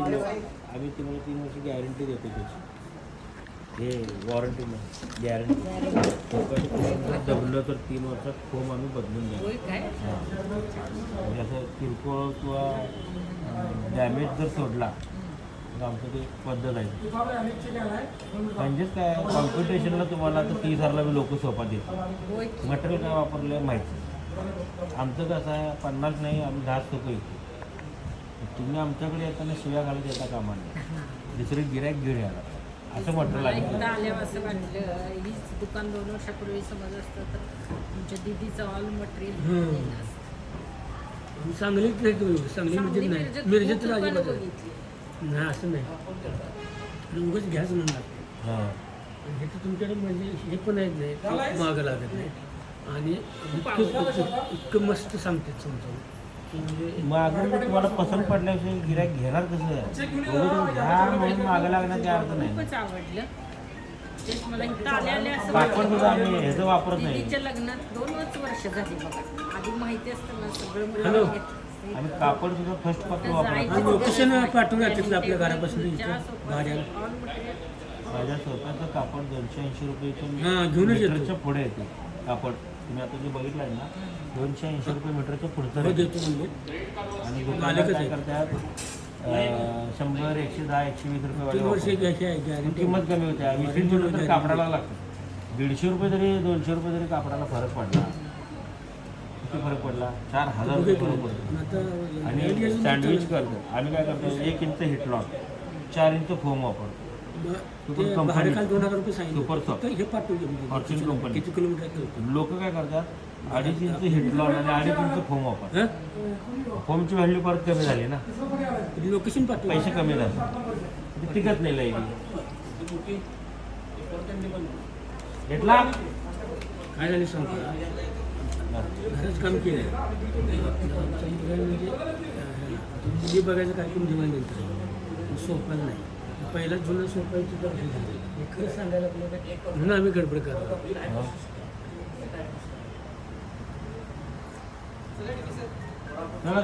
आम्ही आम्ही तुम्हाला तीन वर्ष गॅरंटी देतो त्याची. हे वॉरंटी नाही गॅरंटी दबलं तर तीन वर्षात फोम आम्ही बदलून द्या म्हणजे असं किरकोळ किंवा डॅमेज जर सोडला तर आमचं ते पद्धत आहे. म्हणजेच काय कॉम्पिटिशनला तुम्हाला तर तीस हजारला मी लोक सोपा देतो. मटेरियल काय वापरलं आहे माहिती आमचं कसं आहे पन्नास नाही आम्ही दहा सोपं येतो. तुम्ही आमच्याकडे येताना शिव्या घालत येता कामा नाही दुसरे गिऱ्हाईक घेऊन याला असं मला एकदा आहे आल्यावर असं वाटलं हीच दुकान दोन वर्षापूर्वी समज असतं तर तुमच्या दिदीचं ऑल मटेरियल सांगलीत नाही तुम्ही. सांगली मिरजेत नाही. मिरजेत तर अजिबात नाही. नाही असं नाही. उगाच घ्याच म्हणणार हां. हे तर तुमच्याकडे म्हणजे हे पण आहेत नाही. खूप मागं लागत नाही. आणि इतकं इतकं- इतकं मस्त सांगतात समजा म्हणजे मग अगर मी तुम्हाला पसंत पडल्याशिवाय गिऱ्हाईक घेणार कसं घ्या म्हणून मागं लागण्याचा अर्थ नाही वाटलं. सुद्धा आम्ही ह्याचं वापरत नाही लग्नात दोनच वर्ष झाली बघा आधी माहिती असतं ना सगळं हॅलो. मिळून घेतलं. आम्ही कापड सुद्धा फर्स्ट कॉपी वापरत. हा, लोकेशन. पाठवूया तिथलं आपल्या घरापासून. माझ्या स्वतःचं कापड दोनशे ऐंशी रुपये हां, घेऊनच पुढे येते कापड. तुम्ही आता जे बघितलं आहे ना दोनशे ऐंशी रुपये मीटरच्या पुढचं हो rate देतो म्हणजे. आणि दुकानदार मालकच काय आहे. करतात अं, शंभर एकशे दहा एकशे वीस रुपये तीन वर्ष वाले घ्यायची आहे वापरतात. गॅरंटी किंमत कमी होते. वीस तीस रुपये तर कापडाला लागतं. दीडशे रुपये जरी दोनशे रुपये जरी कापडाला फरक पडला. किती फरक पडला? चार हजार रुपये फरक पडतो आणि सँडविच करतो आम्ही काय करतो? एक इंच हिट लॉक चार इंच फोम वापरतो. काल दोन हजार रुपये सांगितलं. तर हे पाठवले म्हणजे. किती किलोमीटर आहे ते? लोक काय करतात? अडीच इंच लॉक आणि अडीच इंच फोम वापरतात. हं? फोमची व्हॅल्यू परत कमी झाली ना. लोकेशन पाठवलं. पैसे कमी झाले. ते टिकत नाही लाईनी घेतला काय झालं सांगतो घरच काम केलं म्हणजे बघायचं कार्यक्रम दिवाळीनंतर सोपायला नाही. पहिला जुनं सोपायचं तर खरं सांगायला म्हणून आम्ही गडबड करतो.